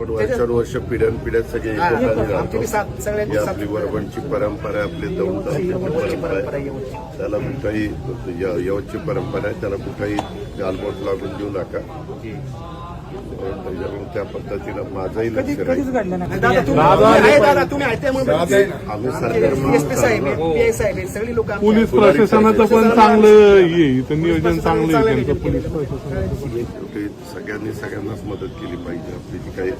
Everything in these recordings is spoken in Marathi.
आपण वर्षानुवर्ष पिढ्यान पिढ्या सगळे आपली वरवणची परंपरा आपली परंपरा परंपरा आहे. त्याला कुठेही य- यवतची परंपरा आहे त्याला कुठेही गालबोट लागून देऊ नका. त्याच्यामुळे त्या पद्धतीनं माझंही लक्ष राहील. आम्ही सरकार पोलीस प्रशासनाचं पण चांगलं हे इथं नियोजन चांगलं आहे त्यांचं पोलीस प्रशासनाचं. शेवटी सगळ्यांनी सगळ्यांनाच मदत केली पाहिजे. आपली जी काही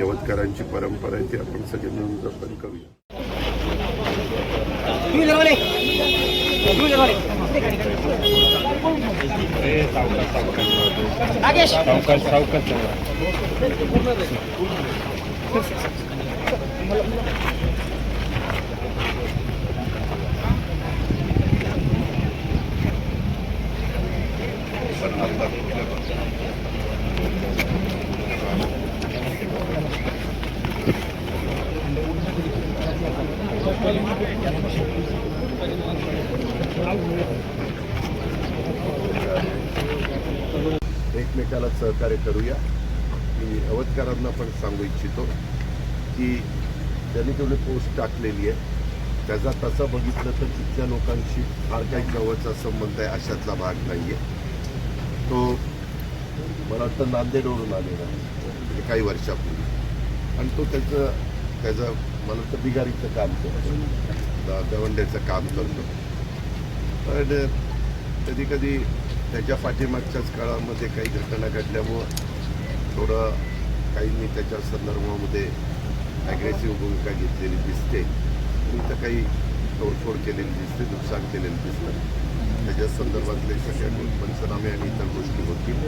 यवतकरांची परंपरा आहे ती आपण सगळे मिळून जतन करूया. नागेश सावकाश सावकाश Thank you. त्याला सहकार्य करूया. मी यवतकरांना पण सांगू इच्छितो की त्यांनी तेवढी पोस्ट टाकलेली आहे. त्याचा तसा बघितलं तर तिथल्या लोकांशी फार काही जवळचा संबंध आहे अशातला भाग नाही आहे तो मला वाटतं नांदेडवरून आलेला आहे, म्हणजे काही वर्षापूर्वी. आणि तो त्याचं त्याचं मला वाटतं बिगारीचं काम करतो. द- दवंड्याचं काम करतो. पण कधी कधी त्याच्या पाठीमागच्याच काळामध्ये काही घटना घडल्यामुळं थोडं काहींनी त्याच्या संदर्भामध्ये ॲग्रेसिव्ह भूमिका घेतलेली दिसते. मी तर काही तोडफोड केलेली दिसते नुकसान केलेलं दिसतं. त्याच्या संदर्भातले सगळ्या पंचनामे आणि इतर गोष्टी होतील.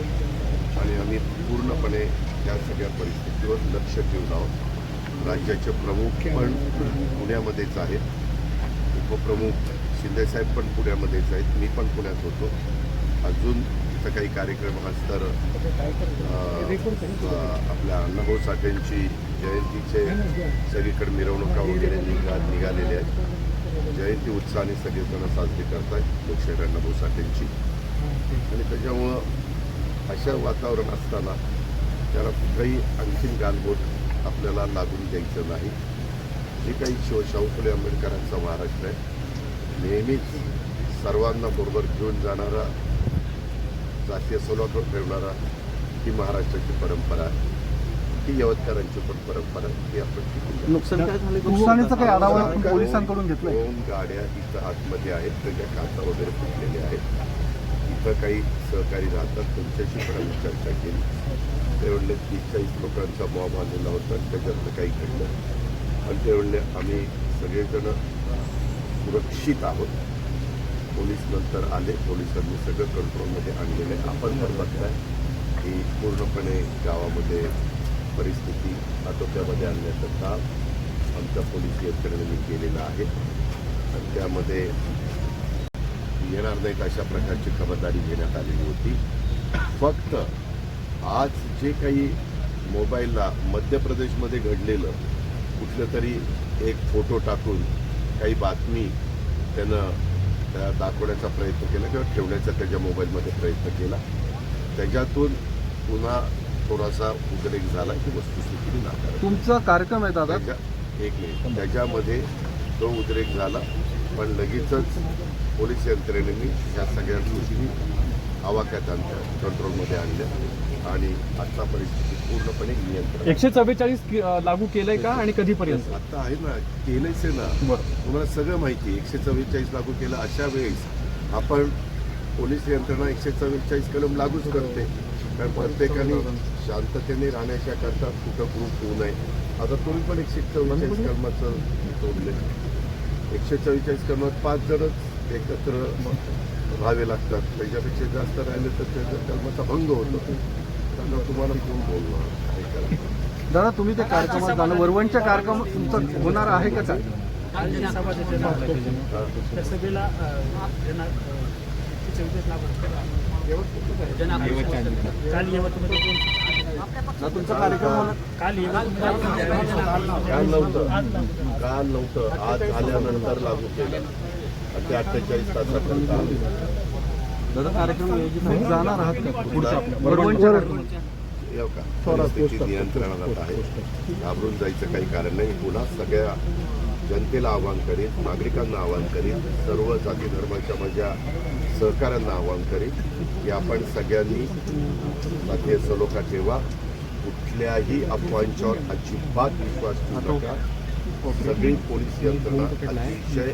आणि आम्ही पूर्णपणे त्या सगळ्या परिस्थितीवर लक्ष ठेवून आहोत. राज्याचे प्रमुख पण पुण्यामध्येच आहेत. उपप्रमुख शिंदेसाहेब पण पुण्यामध्येच आहेत. मी पण पुण्यात होतो. अजून इथं काही कार्यक्रम आज तर आपल्या अण्णाभाऊ साठेंची जयंतीचे सगळीकडे मिरवणुका वगैरे निघा निघालेल्या आहेत. जयंती उत्साहाने सगळेजण साजरी करतायत लोकशाहीर अण्णाभाऊ साठेंची. आणि त्याच्यामुळं अशा वातावरण असताना त्याला कुठंही आणखीन गालबोट आपल्याला लागून द्यायचं नाही. जे काही शिव शाहू फुले आंबेडकरांचा महाराष्ट्र आहे नेहमीच सर्वांना बरोबर घेऊन जाणारा जातीय सलोखा ठेवणारा ही महाराष्ट्राची परंपरा आहे. ही यवतकरांची पण परंपरा आहे. ही आपण टिकून. नुकसान काय झालं? नुकसानीचा काही आढावा आपण दोन- पोलिसांकडून घेतलाय. दोन गाड्या इथं आतमध्ये आहेत. त्याच्या काचा वगैरे फुटलेल्या आहेत. इथं काही सहकारी राहतात. त्यांच्याशी पण आम्ही चर्चा केली. ते म्हणले तीस चाळीस लोकांचा मॉब आलेला होता. आणि त्याच्यातलं काही घडलं आणि ते म्हणले आम्ही सगळेजण सुरक्षित आहोत. पोलीस नंतर आले. पोलिसांनी सगळं कंट्रोलमध्ये आणलेलं आहे. आपण पण बघताय की पूर्णपणे गावामध्ये परिस्थिती आटोक्यामध्ये आणण्याचं काम आमच्या पोलीस यंत्रणेने केलेलं आहे. आणि त्यामध्ये येणार नाहीत अशा प्रकारची खबरदारी घेण्यात आलेली होती. फक्त आज जे काही मोबाईलला मध्य प्रदेशमध्ये घडलेलं कुठलं तरी एक फोटो टाकून काही बातमी त्यानं दाखवण्याचा प्रयत्न केला किंवा ठेवण्याचा त्याच्या मोबाईलमध्ये प्रयत्न केला. त्याच्यातून पुन्हा थोडासा उद्रेक झाला की वस्तुस्थिती नाकार तुमचा कार्यक्रम आहे दादा? एक मिनिट. त्याच्यामध्ये तो उद्रेक झाला पण लगेचच पोलीस यंत्रणेने ह्या सगळ्या गोष्टी आवाक्यात आणल्या कंट्रोलमध्ये आणल्या. आणि आता परिस्थिती पूर्णपणे नियंत्रण एकशे चव्वेचाळीस लागू केलंय का आणि कधीपर्यंत? आता आहे ना केलंच आहे ना. तुम्हाला सगळं माहिती एकशे चव्वेचाळीस लागू केलं अशा वेळेस आपण पोलीस यंत्रणा एकशे चव्वेचाळीस कलम लागूच करते. कारण प्रत्येकाने शांततेने राहण्याच्या करता कुठं ग्रुप होऊ नये. आता तुम्ही पण एकशे चव्वेचाळीस कलमाचं तोडले एकशे चव्वेचाळीस कलमात पाच जणच एकत्र राहावे लागतात. त्याच्यापेक्षा जास्त राहिले तर त्याच्या कलमाचा भंग होतो त्यामुळे तुम्हाला कोण बोलणार? काय दादा तुम्ही त्या कार्यक्रमात जाणं वरवणच्या कार्यक्रम तुमचा होणार आहे का काय सभेला तुमचा कार्यक्रम होणार? काल नव्हतं. काल नव्हतं. आज आल्यानंतर लागू केलं. ते अठ्ठेचाळीस तासापर्यंत आलं दादा कार्यक्रम आयोजित. जाणार आहात का? पुढच्या आपल्या वरवणच्या कार्यक्रमात का? परिस्थिती नियंत्रणात आहे. घाबरून जायचं काही कारण नाही. पुन्हा सगळ्या जनतेला आवाहन करीन नागरिकांना आवाहन करीन सर्व जाती धर्माच्या माझ्या सहकाऱ्यांना आवाहन करीन की आपण सगळ्यांनी जातीय सलोखा ठेवा. कुठल्याही अफवांच्यावर अजिबात विश्वास ठेवू नका. सगळी पोलीस यंत्रणा अतिशय